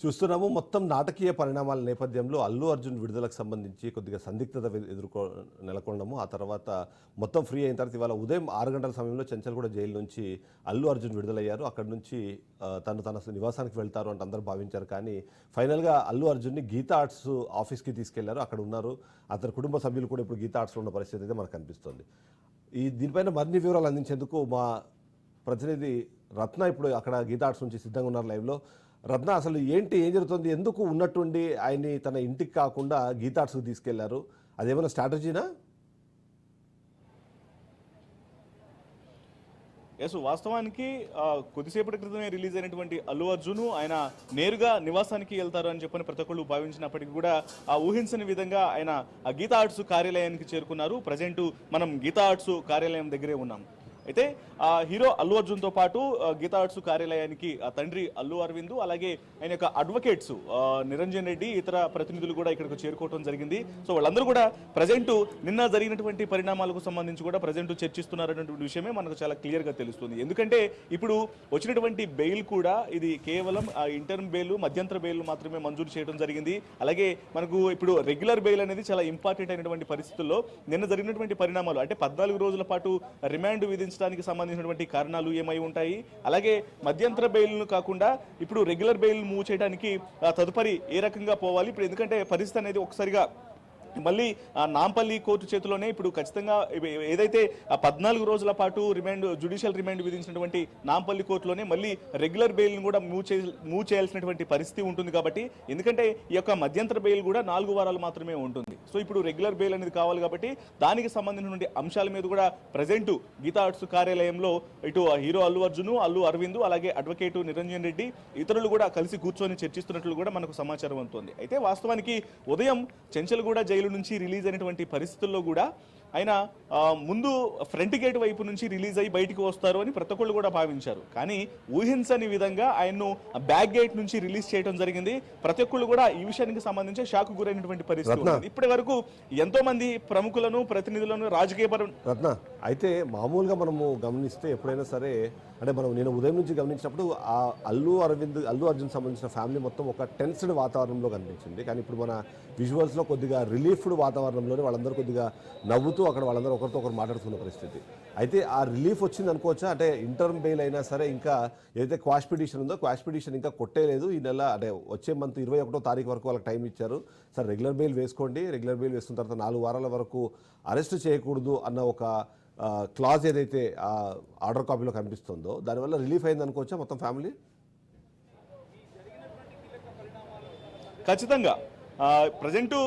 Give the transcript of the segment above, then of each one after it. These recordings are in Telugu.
చూస్తున్నాము. మొత్తం నాటకీయ పరిణామాల నేపథ్యంలో అల్లు అర్జున్ విడుదలకు సంబంధించి కొద్దిగా సందిగ్ధత ఎదుర్కో నెలకొనడము ఆ తర్వాత మొత్తం ఫ్రీ అయిన తర్వాత ఇవాళ ఉదయం ఆరు గంటల సమయంలో చెంచల్గూడ జైలు నుంచి అల్లు అర్జున్ విడుదలయ్యారు. అక్కడి నుంచి తను తన నివాసానికి వెళ్తారు అంటే అందరూ భావించారు. కానీ ఫైనల్గా అల్లు అర్జున్ని గీతా ఆర్ట్స్ ఆఫీస్కి తీసుకెళ్ళారు. అక్కడ ఉన్నారు. అతని కుటుంబ సభ్యులు కూడా ఇప్పుడు గీతా ఆర్ట్స్లో ఉన్న పరిస్థితి అయితే మనకు కనిపిస్తుంది ఈ దీనిపైన మరిన్ని వివరాలు అందించేందుకు మా ప్రతినిధి రత్న ఇప్పుడు అక్కడ గీతా ఆర్ట్స్ నుంచి సిద్ధంగా ఉన్నారు లైవ్లో. రత్న అసలు ఏంటి ఏం జరుగుతుంది ఎందుకు ఉన్నట్టుండి ఆయన్ని తన ఇంటికి కాకుండా గీతా తీసుకెళ్ళారు? అదేమైనా స్ట్రాటజీనా? ఎస్ వాస్తవానికి కొద్దిసేపటి క్రితమే రిలీజ్ అయినటువంటి అల్లు అర్జును ఆయన నేరుగా నివాసానికి వెళ్తారు అని చెప్పని ప్రతి ఒక్కళ్ళు భావించినప్పటికీ కూడా ఆ ఊహించని విధంగా ఆయన ఆ గీతా ఆర్ట్స్ కార్యాలయానికి చేరుకున్నారు. ప్రజెంట్ మనం గీతా ఆర్ట్స్ కార్యాలయం దగ్గరే ఉన్నాం. అయితే ఆ హీరో అల్లు అర్జున్తో పాటు గీతా ఆర్ట్స్ కార్యాలయానికి ఆ తండ్రి అల్లు అరవింద్ అలాగే ఆయన యొక్క అడ్వకేట్స్ నిరంజన్ రెడ్డి ఇతర ప్రతినిధులు కూడా ఇక్కడికి చేరుకోవడం జరిగింది. సో వాళ్ళందరూ కూడా ప్రజెంట్ నిన్న జరిగినటువంటి పరిణామాలకు సంబంధించి కూడా ప్రజెంట్ చర్చిస్తున్నారనేటువంటి విషయమే మనకు చాలా క్లియర్గా తెలుస్తుంది. ఎందుకంటే ఇప్పుడు వచ్చినటువంటి బెయిల్ కూడా ఇది కేవలం ఇంటర్మ్ బెయిల్ మధ్యంతర బెయిల్ మాత్రమే మంజూరు చేయడం జరిగింది. అలాగే మనకు ఇప్పుడు రెగ్యులర్ బెయిల్ అనేది చాలా ఇంపార్టెంట్ అయినటువంటి పరిస్థితుల్లో నిన్న జరిగినటువంటి పరిణామాలు అంటే పద్నాలుగు రోజుల పాటు రిమాండ్ విధించడానికి సంబంధించినటువంటి కారణాలు ఏమై ఉంటాయి? అలాగే మధ్యంతర బెయిల్ను కాకుండా ఇప్పుడు రెగ్యులర్ బెయిల్ మూవ్ చేయడానికి తదుపరి ఏ రకంగా పోవాలి? ఇప్పుడు ఎందుకంటే పరిస్థితి అనేది ఒకసారిగా మళ్ళీ నాంపల్లి కోర్టు చేతిలోనే ఇప్పుడు ఖచ్చితంగా ఏదైతే పద్నాలుగు రోజుల పాటు రిమాండ్ జుడిషియల్ రిమాండ్ విధించినటువంటి నాంపల్లి కోర్టులోనే మళ్ళీ రెగ్యులర్ బెయిల్ని కూడా మూవ్ చే మూవ్ చేయాల్సినటువంటి పరిస్థితి ఉంటుంది కాబట్టి ఎందుకంటే ఈ యొక్క మధ్యంతర బెయిల్ కూడా నాలుగు వారాలు మాత్రమే ఉంటుంది. సో ఇప్పుడు రెగ్యులర్ బెయిల్ అనేది కావాలి కాబట్టి దానికి సంబంధించినటువంటి అంశాల మీద కూడా ప్రజెంట్ గీతా ఆర్ట్స్ కార్యాలయంలో ఇటు హీరో అల్లు అర్జును అల్లు అరవింద్ అలాగే అడ్వకేటు నిరంజన్ రెడ్డి ఇతరులు కూడా కలిసి కూర్చొని చర్చిస్తున్నట్లు కూడా మనకు సమాచారం అందుతుంది. అయితే వాస్తవానికి ఉదయం చెంచల్గూడ జైలు నుంచి రిలీజ్ అయినటువంటి పరిస్థితుల్లో కూడా ఆయన ముందు ఫ్రంట్ గేట్ వైపు నుంచి రిలీజ్ అయ్యి బయటికి వస్తారు అని ప్రతి ఒక్కళ్ళు కూడా భావించారు. కానీ ఊహించని విధంగా ఆయన్ను బ్యాక్ గేట్ నుంచి రిలీజ్ చేయడం జరిగింది. ప్రతి ఒక్కళ్ళు కూడా ఈ విషయానికి సంబంధించి షాక్ గురైనటువంటి పరిస్థితి. ఇప్పటి వరకు ఎంతో మంది ప్రముఖులను ప్రతినిధులను రాజకీయ పరం రత్న అయితే మామూలుగా మనము గమనిస్తే ఎప్పుడైనా సరే అంటే మనం నేను ఉదయం నుంచి గమనించినప్పుడు ఆ అల్లు అరవింద్ అల్లు అర్జున్ సంబంధించిన ఫ్యామిలీ మొత్తం ఒక టెన్స్డ్ వాతావరణంలో కనిపించింది. కానీ ఇప్పుడు మన విజువల్స్లో కొద్దిగా రిలీఫ్డ్ వాతావరణంలోనే వాళ్ళందరూ కొద్దిగా నవ్వుతూ అక్కడ వాళ్ళందరూ ఒకరితో ఒకరు మాట్లాడుతున్న పరిస్థితి. అయితే ఆ రిలీఫ్ వచ్చింది అనుకోవచ్చా? అంటే ఇంటర్మ్ బెయిల్ అయినా సరే ఇంకా ఏదైతే క్వాష్ పిటిషన్ ఉందో క్వాష్ పిటిషన్ ఇంకా కొట్టేలేదు. ఈ నెల అంటే వచ్చే మంత్ ఇరవై ఒకటో తారీఖు వరకు వాళ్ళకి టైం ఇచ్చారు. సరే రెగ్యులర్ బెయిల్ వేసుకోండి. రెగ్యులర్ బెయిల్ వేసుకున్న తర్వాత నాలుగు వారాల వరకు అరెస్ట్ చేయకూడదు అన్న ఒక క్లాజ్ ఏదైతే ఆ ఆర్డర్ కాపీలో కనిపిస్తుందో దానివల్ల రిలీఫ్ అయింది అనుకోవచ్చా మొత్తం ఫ్యామిలీ? ఖచ్చితంగా. ప్రజెంటు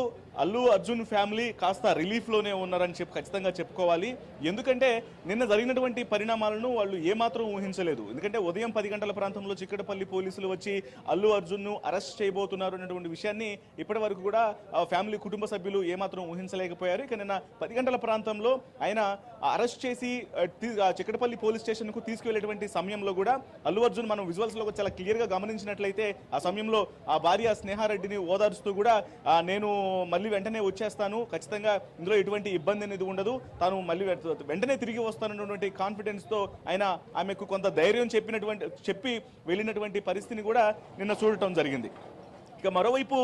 అల్లు అర్జున్ ఫ్యామిలీ కాస్త రిలీఫ్లోనే ఉన్నారని చెప్పి ఖచ్చితంగా చెప్పుకోవాలి. ఎందుకంటే నిన్న జరిగినటువంటి పరిణామాలను వాళ్ళు ఏమాత్రం ఊహించలేదు. ఎందుకంటే ఉదయం పది గంటల ప్రాంతంలో చిక్కడపల్లి పోలీసులు వచ్చి అల్లు అర్జున్ను అరెస్ట్ చేయబోతున్నారు అనేటువంటి విషయాన్ని ఇప్పటి వరకు కూడా ఫ్యామిలీ కుటుంబ సభ్యులు ఏమాత్రం ఊహించలేకపోయారు. ఇక నిన్న పది గంటల ప్రాంతంలో ఆయన అరెస్ట్ చేసి చిక్కటపల్లి చిక్కడపల్లి పోలీస్ స్టేషన్కు తీసుకువెళ్ళేటువంటి సమయంలో కూడా అల్లు అర్జున్ మనం విజువల్స్లో చాలా క్లియర్గా గమనించినట్లయితే ఆ సమయంలో ఆ భార్య స్నేహారెడ్డిని ఓదార్చుతూ కూడా నేను మళ్ళీ వెంటనే వచ్చేస్తాను. ఖచ్చితంగా ఇందులో ఎటువంటి ఇబ్బంది అనేది ఉండదు. తాను మళ్ళీ వెంటనే తిరిగి వస్తానన్నటువంటి కాన్ఫిడెన్స్తో ఆయన ఆమెకు కొంత ధైర్యం చెప్పినటువంటి చెప్పి వెళ్ళినటువంటి పరిస్థితిని కూడా నిన్న చూడటం జరిగింది. ఇక మరోవైపు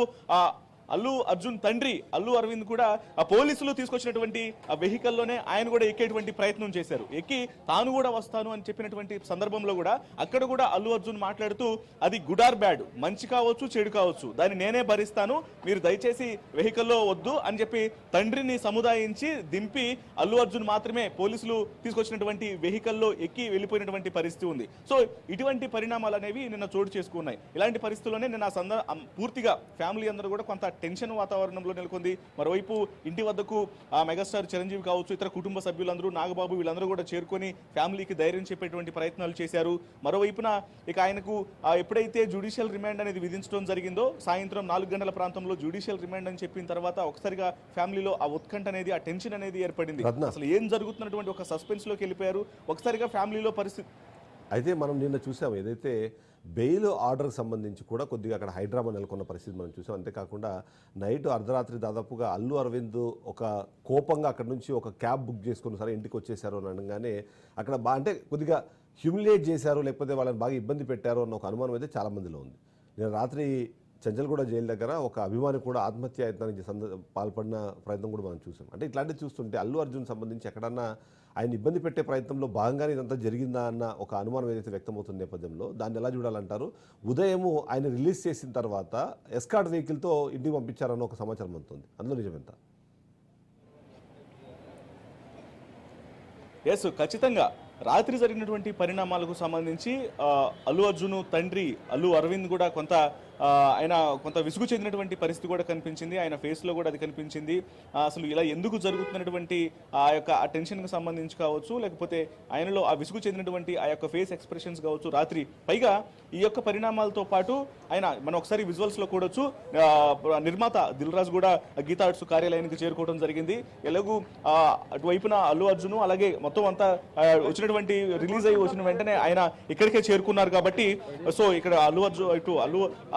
అల్లు అర్జున్ తండ్రి అల్లు అరవింద్ కూడా ఆ పోలీసులు తీసుకొచ్చినటువంటి ఆ వెహికల్లోనే ఆయన కూడా ఎక్కేటువంటి ప్రయత్నం చేశారు. ఎక్కి తాను కూడా వస్తాను అని చెప్పినటువంటి సందర్భంలో కూడా అక్కడ కూడా అల్లు అర్జున్ మాట్లాడుతూ అది గుడ్ ఆర్ బ్యాడ్ మంచి కావచ్చు చెడు కావచ్చు దాన్ని నేనే భరిస్తాను మీరు దయచేసి వెహికల్లో వద్దు అని చెప్పి తండ్రిని సముదాయించి దింపి అల్లు అర్జున్ మాత్రమే పోలీసులు తీసుకొచ్చినటువంటి వెహికల్లో ఎక్కి వెళ్ళిపోయినటువంటి పరిస్థితి ఉంది. సో ఇటువంటి పరిణామాలు అనేవి నిన్న చోటు చేసుకున్నాయి. ఇలాంటి పరిస్థితుల్లోనే నిన్న పూర్తిగా ఫ్యామిలీ అందరూ కూడా కొంత టెన్షన్ వాతావరణంలో నెలకొంది. మరోవైపు ఇంటి వద్దకు ఆ మెగాస్టార్ చిరంజీవి కావచ్చు ఇతర కుటుంబ సభ్యులందరూ నాగబాబు వీళ్ళందరూ కూడా చేరుకొని ఫ్యామిలీకి ధైర్యం చెప్పేటువంటి ప్రయత్నాలు చేశారు. మరోవైపున ఇక ఆయనకు ఎప్పుడైతే జుడిషియల్ రిమాండ్ అనేది విధించడం జరిగిందో సాయంత్రం నాలుగు గంటల ప్రాంతంలో జుడిషియల్ రిమాండ్ అని చెప్పిన తర్వాత ఒకసారిగా ఫ్యామిలీలో ఆ ఉత్కంఠ అనేది ఆ టెన్షన్ అనేది ఏర్పడింది. అసలు ఏం జరుగుతున్నటువంటి ఒక సస్పెన్స్లోకి వెళ్ళిపోయారు? ఒకసారిగా ఫ్యామిలీలో పరిస్థితి అయితే మనం నిన్న చూసాం ఏదైతే బెయిల్ ఆర్డర్కి సంబంధించి కూడా కొద్దిగా అక్కడ హైడ్రామా నెలకొన్న పరిస్థితి మనం చూసాం. అంతేకాకుండా నైట్ అర్ధరాత్రి దాదాపుగా అల్లు అరవింద్ ఒక కోపంగా అక్కడ నుంచి ఒక క్యాబ్ బుక్ చేసుకుని సరే ఇంటికి వచ్చేసారు అని అనగానే అక్కడ బా అంటే కొద్దిగా హ్యూమిలేట్ చేశారు లేకపోతే వాళ్ళని బాగా ఇబ్బంది పెట్టారు అన్న ఒక అనుమానం అయితే చాలా మందిలో ఉంది. నేను రాత్రి చంచల్గూడ జైలు దగ్గర ఒక అభిమాని కూడా ఆత్మహత్య యత్నానికి సంద పాల్పడిన ప్రయత్నం కూడా మనం చూసాం. అంటే ఇట్లాంటివి చూస్తుంటే అల్లు అర్జున్ సంబంధించి ఎక్కడన్నా ఆయన ఇబ్బంది పెట్టే ప్రయత్నంలో భాగంగానే ఇదంతా జరిగిందా అన్న ఒక అనుమానం ఏదైతే వ్యక్తమవుతున్న నేపథ్యంలో దాన్ని ఎలా చూడాలంటారు? ఉదయము ఆయన రిలీజ్ చేసిన తర్వాత ఎస్కాట్ వెహికల్తో ఇంటికి పంపించారన్న ఒక సమాచారం అందుతుంది. అందులో నిజమెంత ఎస్ ఖచ్చితంగా. రాత్రి జరిగినటువంటి పరిణామాలకు సంబంధించి అల్లు అర్జును తండ్రి అల్లు అరవింద్ కూడా కొంత ఆయన కొంత విసుగు చెందినటువంటి పరిస్థితి కూడా కనిపించింది. ఆయన ఫేస్లో లో కూడా అది కనిపించింది. అసలు ఇలా ఎందుకు జరుగుతున్నటువంటి ఆ యొక్క ఆ టెన్షన్కి సంబంధించి కావచ్చు లేకపోతే ఆయనలో ఆ విసుగు చెందినటువంటి ఆ యొక్క ఫేస్ ఎక్స్ప్రెషన్స్ కావచ్చు రాత్రి పైగా ఈ యొక్క పరిణామాలతో పాటు ఆయన మనం ఒకసారి విజువల్స్లో కూడొచ్చు నిర్మాత దిల్ రాజు కూడా గీతా ఆర్ట్స్ కార్యాలయానికి చేరుకోవడం జరిగింది. ఎలాగూ అటువైపున అల్లు అర్జున్ అలాగే మొత్తం అంతా వచ్చినటువంటి రిలీజ్ అయ్యి వచ్చిన వెంటనే ఆయన ఇక్కడికే చేరుకున్నారు కాబట్టి సో ఇక్కడ అల్లు అర్జున్ ఇటు అల్లు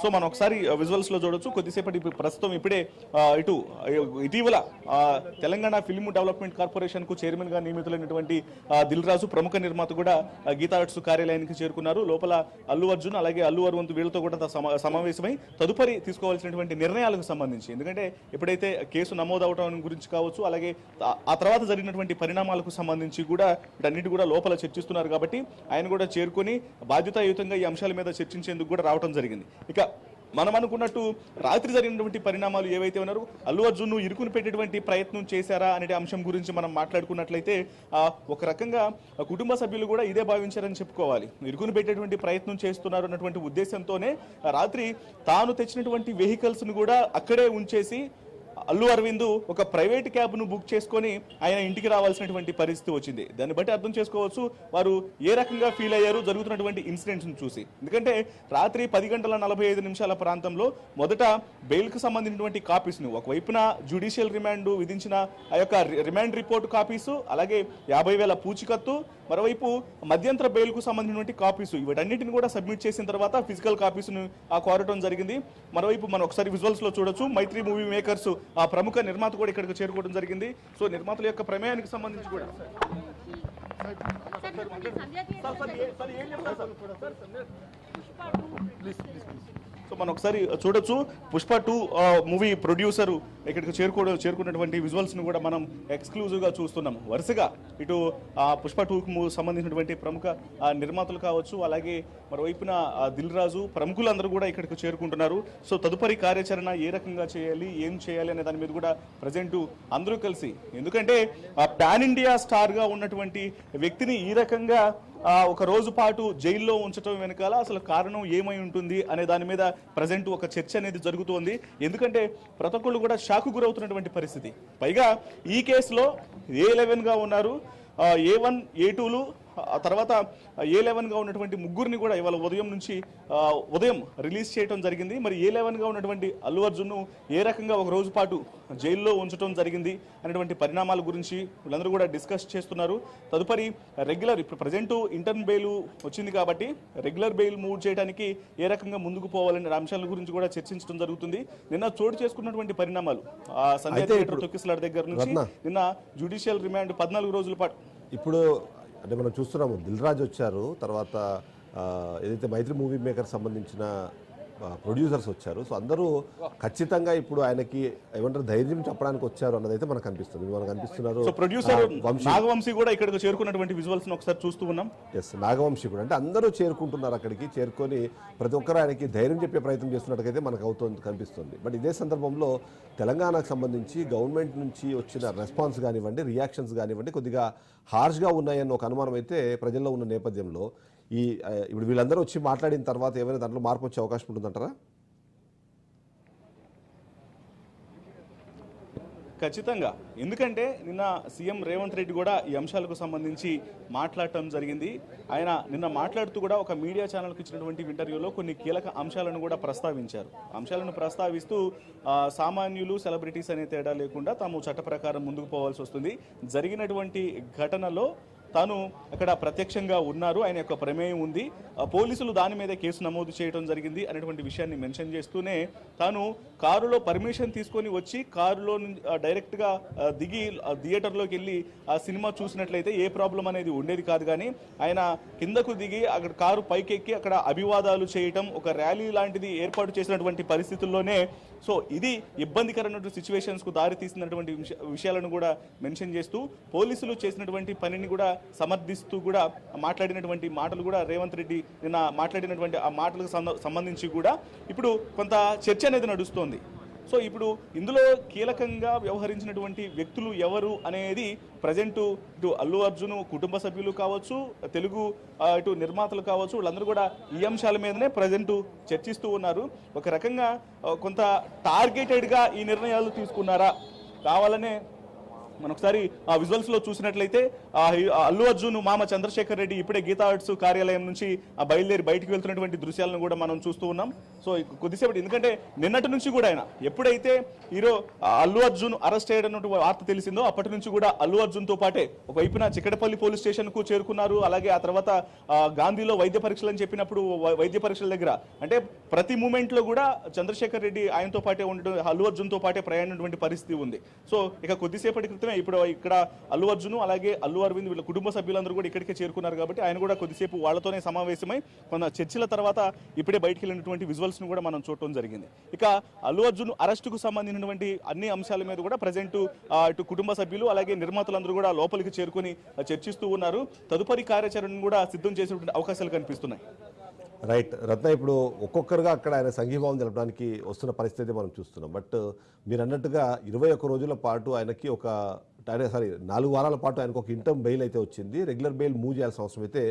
సో మనం ఒకసారి విజువల్స్లో చూడొచ్చు. కొద్దిసేపటి ఇప్పుడు ప్రస్తుతం ఇప్పుడే ఇటు ఇటీవల తెలంగాణ ఫిల్మ్ డెవలప్మెంట్ కార్పొరేషన్కు చైర్మన్గా నియమితులైనటువంటి దిల్ రాజు ప్రముఖ నిర్మాత కూడా గీతా ఆర్ట్స్ కార్యాలయానికి చేరుకున్నారు. లోపల అల్లు అర్జున్ అలాగే అల్లు అరవంత్ వీళ్ళతో కూడా సమా- సమావేశమై తదుపరి తీసుకోవాల్సినటువంటి నిర్ణయాలకు సంబంధించి ఎందుకంటే ఎప్పుడైతే కేసు నమోదవటం గురించి కావచ్చు అలాగే ఆ- ఆ తర్వాత జరిగినటువంటి పరిణామాలకు సంబంధించి కూడా వీటన్నిటి కూడా లోపల చర్చిస్తున్నారు కాబట్టి ఆయన కూడా చేరుకొని బాధ్యతాయుతంగా ఈ అంశాల మీద చర్చించేందుకు కూడా రావడం జరిగింది. ఇక మనం అనుకున్నట్టు రాత్రి జరిగినటువంటి పరిణామాలు ఏవైతే ఉన్నారో అల్లు అర్జున్ను ఇరుకుని పెట్టేటువంటి ప్రయత్నం చేశారా అనే అంశం గురించి మనం మాట్లాడుకున్నట్లయితే ఒక రకంగా కుటుంబ సభ్యులు కూడా ఇదే భావించారని చెప్పుకోవాలి. ఇరుకుని పెట్టేటువంటి ప్రయత్నం చేస్తున్నారు అన్నటువంటి ఉద్దేశంతోనే రాత్రి తాను తెచ్చినటువంటి వెహికల్స్ను కూడా అక్కడే ఉంచేసి అల్లు అరవింద్ ఒక ప్రైవేట్ క్యాబ్ను బుక్ చేసుకొని ఆయన ఇంటికి రావాల్సినటువంటి పరిస్థితి వచ్చింది. దాన్ని బట్టి అర్థం చేసుకోవచ్చు వారు ఏ రకంగా ఫీల్ అయ్యారు జరుగుతున్నటువంటి ఇన్సిడెంట్స్ను చూసి. ఎందుకంటే రాత్రి పది గంటల నలభై ఐదు నిమిషాల ప్రాంతంలో మొదట బెయిల్కు సంబంధించినటువంటి కాపీస్ను ఒకవైపున జ్యుడిషియల్ రిమాండ్ విధించిన ఆ యొక్క రిమాండ్ రిపోర్ట్ కాపీసు అలాగే యాభై వేల పూచికత్తు మరోవైపు మధ్యంతర బెయిల్కు సంబంధించినటువంటి కాపీసు వీటన్నిటిని కూడా సబ్మిట్ చేసిన తర్వాత ఫిజికల్ కాపీస్ను ఆ కోరటం జరిగింది మరోవైపు మనం ఒకసారి విజువల్స్లో చూడొచ్చు మైత్రి మూవీ మేకర్స్ ఆ ప్రముఖ నిర్మాత కూడా ఇక్కడికి చేరుకోవడం జరిగింది సో నిర్మాతల యొక్క ప్రమేయానికి సంబంధించి కూడా సో మనం ఒకసారి చూడొచ్చు. పుష్ప టూ మూవీ ప్రొడ్యూసర్ ఇక్కడికి చేరుకో చేరుకున్నటువంటి విజువల్స్ను కూడా మనం ఎక్స్క్లూజివ్గా చూస్తున్నాం. వరుసగా ఇటు ఆ, పుష్ప టూకు సంబంధించినటువంటి ప్రముఖ నిర్మాతలు కావచ్చు అలాగే మరోవైపున దిల్ రాజు ప్రముఖులందరూ కూడా ఇక్కడికి చేరుకుంటున్నారు. సో తదుపరి కార్యాచరణ ఏ రకంగా చేయాలి ఏం చేయాలి అనే దాని మీద కూడా ప్రజెంట్ అందరూ కలిసి ఎందుకంటే పాన్ ఇండియా స్టార్గా ఉన్నటువంటి వ్యక్తిని ఈ రకంగా ఒక రోజు పాటు జైల్లో ఉంచడం వెనకాల అసలు కారణం ఏమై ఉంటుంది అనే దాని మీద ప్రజెంట్ ఒక చర్చ అనేది జరుగుతోంది. ఎందుకంటే ప్రతి ఒక్కళ్ళు కూడా షాకు గురవుతున్నటువంటి పరిస్థితి. పైగా ఈ కేసులో ఏ లెవెన్గా ఉన్నారు ఏ వన్ ఏ టూలు ఆ తర్వాత ఏ లెవెన్గా ఉన్నటువంటి ముగ్గురిని కూడా ఇవాళ ఉదయం నుంచి ఉదయం రిలీజ్ చేయడం జరిగింది. మరి ఏ లెవెన్గా ఉన్నటువంటి అల్లు అర్జున్ను ఏ రకంగా ఒక రోజు పాటు జైల్లో ఉంచడం జరిగింది అనేటువంటి పరిణామాల గురించి వీళ్ళందరూ కూడా డిస్కస్ చేస్తున్నారు. తదుపరి రెగ్యులర్ ఇప్పుడు ప్రజెంట్ ఇంటర్న్ బెయిల్ వచ్చింది కాబట్టి రెగ్యులర్ బెయిల్ మూవ్ చేయడానికి ఏ రకంగా ముందుకు పోవాలనే అంశాల గురించి కూడా చర్చించడం జరుగుతుంది. నిన్న చోటు చేసుకున్నటువంటి పరిణామాలు ఆ సంధ్య థియేటర్ దగ్గర నుంచి. నిన్న జ్యుడిషియల్ రిమాండ్ పద్నాలుగు రోజుల పాటు. ఇప్పుడు అంటే మనం చూస్తున్నాము. దిల్ రాజు వచ్చారు. తర్వాత ఏదైతే మైత్రి మూవీ మేకర్ సంబంధించిన ప్రొడ్యూసర్స్ వచ్చారు. సో అందరూ ఖచ్చితంగా ఇప్పుడు ఆయనకి ఏమంటారు ధైర్యం చెప్పడానికి వచ్చారు అన్నదైతే మనకు కనిపిస్తుంది మనకు కనిపిస్తున్నారు. సో ప్రొడ్యూసర్ నాగవంశీ కూడా ఇక్కడికి చేరుకున్నటువంటి విజువల్స్ ఒకసారి చూస్తూ ఉన్నాం. ఎస్ నాగవంశీ కూడా. అంటే అందరూ చేరుకుంటున్నారు అక్కడికి చేరుకొని ప్రతి ఒక్కరు ఆయనకి ధైర్యం చెప్పే ప్రయత్నం చేస్తున్నట్టుగైతే మనకు అవుతుంది కనిపిస్తుంది. బట్ ఇదే సందర్భంలో తెలంగాణకు సంబంధించి గవర్నమెంట్ నుంచి వచ్చిన రెస్పాన్స్ కానివ్వండి రియాక్షన్స్ కానివ్వండి కొద్దిగా హార్ష్గా ఉన్నాయన్న ఒక అనుమానం అయితే ప్రజల్లో ఉన్న నేపథ్యంలో ఈ ఇప్పుడు వీళ్ళందరూ వచ్చి మాట్లాడిన తర్వాత ఏమైనా దాంట్లో మార్పు వచ్చే అవకాశం ఉంటుందంటారా? ఖచ్చితంగా. ఎందుకంటే నిన్న సీఎం రేవంత్ రెడ్డి కూడా ఈ అంశాలకు సంబంధించి మాట్లాడటం జరిగింది. ఆయన నిన్న మాట్లాడుతూ కూడా ఒక మీడియా ఛానల్కి ఇచ్చినటువంటి ఇంటర్వ్యూలో కొన్ని కీలక అంశాలను కూడా ప్రస్తావించారు. అంశాలను ప్రస్తావిస్తూ సామాన్యులు సెలబ్రిటీస్ అనే తేడా లేకుండా తాము చట్ట ముందుకు పోవాల్సి వస్తుంది. జరిగినటువంటి ఘటనలో తాను అక్కడ ప్రత్యక్షంగా ఉన్నారు. ఆయన యొక్క ప్రమేయం ఉంది. పోలీసులు దాని మీద కేసు నమోదు చేయడం జరిగింది అనేటువంటి విషయాన్ని మెన్షన్ చేస్తూనే తాను కారులో పర్మిషన్ తీసుకొని వచ్చి కారులో నుంచి డైరెక్ట్గా దిగి థియేటర్లోకి వెళ్ళి ఆ సినిమా చూసినట్లయితే ఏ ప్రాబ్లం అనేది ఉండేది కాదు కానీ ఆయన కిందకు దిగి అక్కడ కారు పైకెక్కి అక్కడ అభివాదాలు చేయటం ఒక ర్యాలీ లాంటిది ఏర్పాటు చేసినటువంటి పరిస్థితుల్లోనే సో ఇది ఇబ్బందికరమైనటువంటి సిచ్యువేషన్స్కు దారి తీసినటువంటి విషయాలను కూడా మెన్షన్ చేస్తూ పోలీసులు చేసినటువంటి పనిని కూడా సమర్థిస్తూ కూడా మాట్లాడినటువంటి మాటలు కూడా రేవంత్ రెడ్డి నిన్న మాట్లాడినటువంటి ఆ మాటలకు సంబంధించి కూడా ఇప్పుడు కొంత చర్చ అనేది నడుస్తోంది. సో ఇప్పుడు ఇందులో కీలకంగా వ్యవహరించినటువంటి వ్యక్తులు ఎవరు అనేది ప్రజెంటు ఇటు అల్లు అర్జున్ కుటుంబ సభ్యులు కావచ్చు తెలుగు ఇటు నిర్మాతలు కావచ్చు వీళ్ళందరూ కూడా ఈ అంశాల మీదనే ప్రజెంట్ చర్చిస్తూ ఉన్నారు. ఒక రకంగా కొంత టార్గెటెడ్గా ఈ నిర్ణయాలు తీసుకున్నారా? కావాలనే మనం ఒకసారి ఆ విజువల్స్లో చూసినట్లయితే ఆ అల్లు అర్జున్ మామ చంద్రశేఖర్ రెడ్డి ఇప్పుడే గీతా ఆర్ట్స్ కార్యాలయం నుంచి ఆ బయలుదేరి బయటికి వెళ్తున్నటువంటి దృశ్యాలను కూడా మనం చూస్తూ ఉన్నాం. సో కొద్దిసేపటి ఎందుకంటే నిన్నటి నుంచి కూడా ఆయన ఎప్పుడైతే హీరో అల్లు అర్జున్ అరెస్ట్ అయ్యాడన్నట్టు వార్త తెలిసిందో అప్పటి నుంచి కూడా అల్లు అర్జున్తో పాటే ఒకవైపున చిక్కడపల్లి పోలీస్ స్టేషన్కు చేరుకున్నారు. అలాగే ఆ తర్వాత గాంధీలో వైద్య పరీక్షలు అని చెప్పినప్పుడు వై- వైద్య పరీక్షల దగ్గర అంటే ప్రతి మూమెంట్లో కూడా చంద్రశేఖర్ రెడ్డి ఆయనతో పాటే ఉండడం అల్లు అర్జున్తో పాటే ప్రయాణించినటువంటి పరిస్థితి ఉంది. సో ఇక కొద్దిసేపటి క్రితం క్రితమే ఇప్పుడు ఇక్కడ అల్లు అర్జున్ అలాగే అల్లు అరవింద్ వీళ్ళ కుటుంబ సభ్యులందరూ కూడా ఇక్కడికే చేరుకున్నారు కాబట్టి ఆయన కూడా కొద్దిసేపు వాళ్ళతోనే సమావేశమై కొంత చర్చల తర్వాత ఇప్పుడే బయటికి వెళ్ళినటువంటి విజువల్స్ను కూడా మనం చూడటం జరిగింది. ఇక అల్లు అర్జున్ అరెస్టుకు సంబంధించినటువంటి అన్ని అంశాల మీద కూడా ప్రజెంట్ ఇటు కుటుంబ సభ్యులు అలాగే నిర్మాతలందరూ కూడా లోపలికి చేరుకొని చర్చిస్తూ ఉన్నారు. తదుపరి కార్యాచరణను కూడా సిద్ధం చేసేటువంటి అవకాశాలు కనిపిస్తున్నాయి. రైట్. రత్న ఇప్పుడు ఒక్కొక్కరుగా అక్కడ ఆయన సంఘీభావం తెలపడానికి వస్తున్న పరిస్థితి మనం చూస్తున్నాం. బట్ మీరు అన్నట్టుగా ఇరవై ఒక్క రోజుల పాటు ఆయనకి ఒక అదే సారీ నాలుగు వారాల పాటు ఆయనకు ఒక ఇంటర్మ్ బెయిల్ అయితే వచ్చింది. రెగ్యులర్ బెయిల్ మూవ్ చేయాల్సిన అవసరం అయితే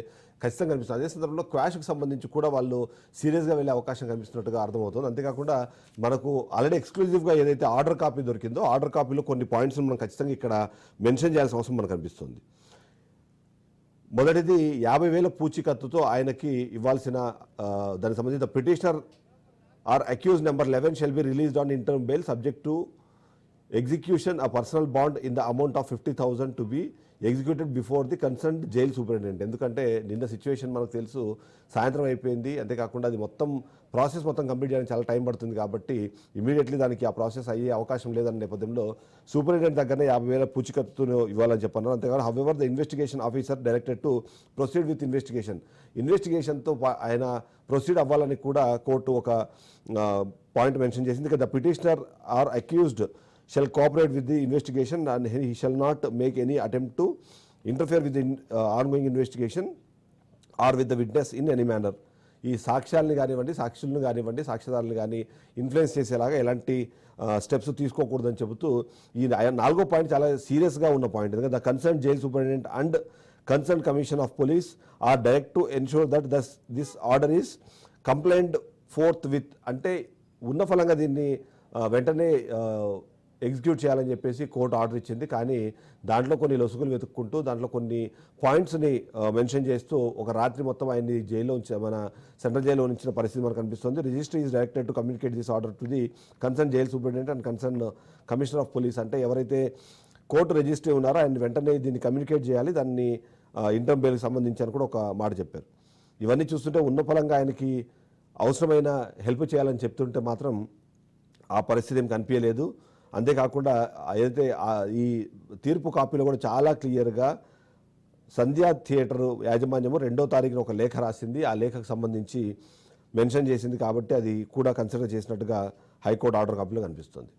ఖచ్చితంగా కనిపిస్తుంది. అదే సందర్భంలో క్వాష్కి సంబంధించి కూడా వాళ్ళు సీరియస్గా వెళ్ళే అవకాశం కనిపిస్తున్నట్టుగా అర్థమవుతుంది. అంతేకాకుండా మనకు ఆల్రెడీ ఎక్స్క్లూజివ్గా ఏదైతే ఆర్డర్ కాపీ దొరికిందో ఆర్డర్ కాపీలో కొన్ని పాయింట్స్ మనం ఖచ్చితంగా ఇక్కడ మెన్షన్ చేయాల్సిన అవసరం మనకు కనిపిస్తుంది. మొదటిది యాభై వేల పూచీకత్తుతో ఆయనకి ఇవ్వాల్సిన దానికి సంబంధించిన petitioner or accused number eleven shall be released on interim bail subject to execution a personal bond in the amount of fifty thousand to be executed before the concerned jail superintendent. ఎందుకంటే నిన్న సిచ్యువేషన్ మనకు తెలుసు సాయంత్రం అయిపోయింది. అంతేకాకుండా అది మొత్తం ప్రాసెస్ మొత్తం కంప్లీట్ చేయడానికి చాలా టైం పడుతుంది కాబట్టి ఇమీడియట్లీ దానికి ఆ ప్రాసెస్ అయ్యే అవకాశం లేదన్న నేపథ్యంలో సూపరింటెండెంట్ దగ్గరనే యాభై వేల పూచికత్తును ఇవ్వాలని చెప్పన్నారు. అంతేకాదు however the investigation officer directed to proceed with investigation ఇన్వెస్టిగేషన్తో ఆయన ప్రొసీడ్ అవ్వాలని కూడా కోర్టు ఒక పాయింట్ మెన్షన్ చేసింది. The petitioner or accused shall cooperate with the investigation and he shall not make any attempt to interfere with ongoing investigation or with the witness in any manner ఈ సాక్ష్యాలను కానివ్వండి సాక్షులను కానివ్వండి సాక్ష్యదారులు కానీ ఇన్ఫ్లుయెన్స్ చేసేలాగా ఎలాంటి స్టెప్స్ తీసుకోకూడదని చెబుతూ ఈ నాలుగో పాయింట్ చాలా సీరియస్గా ఉన్న పాయింట్ ఎందుకంటే the concerned jail superintendent and concerned commission of police are direct to ensure that thus this order is complaint forth with అంటే ఉన్న ఫలంగా దీన్ని వెంటనే ఎగ్జిక్యూట్ చేయాలని చెప్పేసి కోర్టు ఆర్డర్ ఇచ్చింది. కానీ దాంట్లో కొన్ని లొసుగులు వెతుక్కుంటూ దాంట్లో కొన్ని పాయింట్స్ని మెన్షన్ చేస్తూ ఒక రాత్రి మొత్తం ఆయన్ని జైల్లో ఉంచ మన సెంట్రల్ జైల్లో ఉంచిన పరిస్థితి మనకు కనిపిస్తుంది register is directed to communicate this order to the concerned jail superintendent and concerned commissioner of police. అంటే ఎవరైతే కోర్టు రిజిస్టర్ ఉన్నారో ఆయన వెంటనే దీన్ని కమ్యూనికేట్ చేయాలి. దాన్ని ఇంటర్మ్ బెయిల్కి సంబంధించి అని కూడా ఒక మాట చెప్పారు. ఇవన్నీ చూస్తుంటే ఉన్న ఫలంగా ఆయనకి అవసరమైన హెల్ప్ చేయాలని చెప్తుంటే మాత్రం ఆ పరిస్థితి ఏం కనిపించలేదు. అంతేకాకుండా ఏదైతే ఈ తీర్పు కాపీలో కూడా చాలా క్లియర్గా సంధ్యా థియేటర్ యాజమాన్యము రెండో తారీఖున ఒక లేఖ రాసింది. ఆ లేఖకు సంబంధించి మెన్షన్ చేసింది కాబట్టి అది కూడా కన్సిడర్ చేసినట్టుగా హైకోర్టు ఆర్డర్ కాపీలో కనిపిస్తుంది.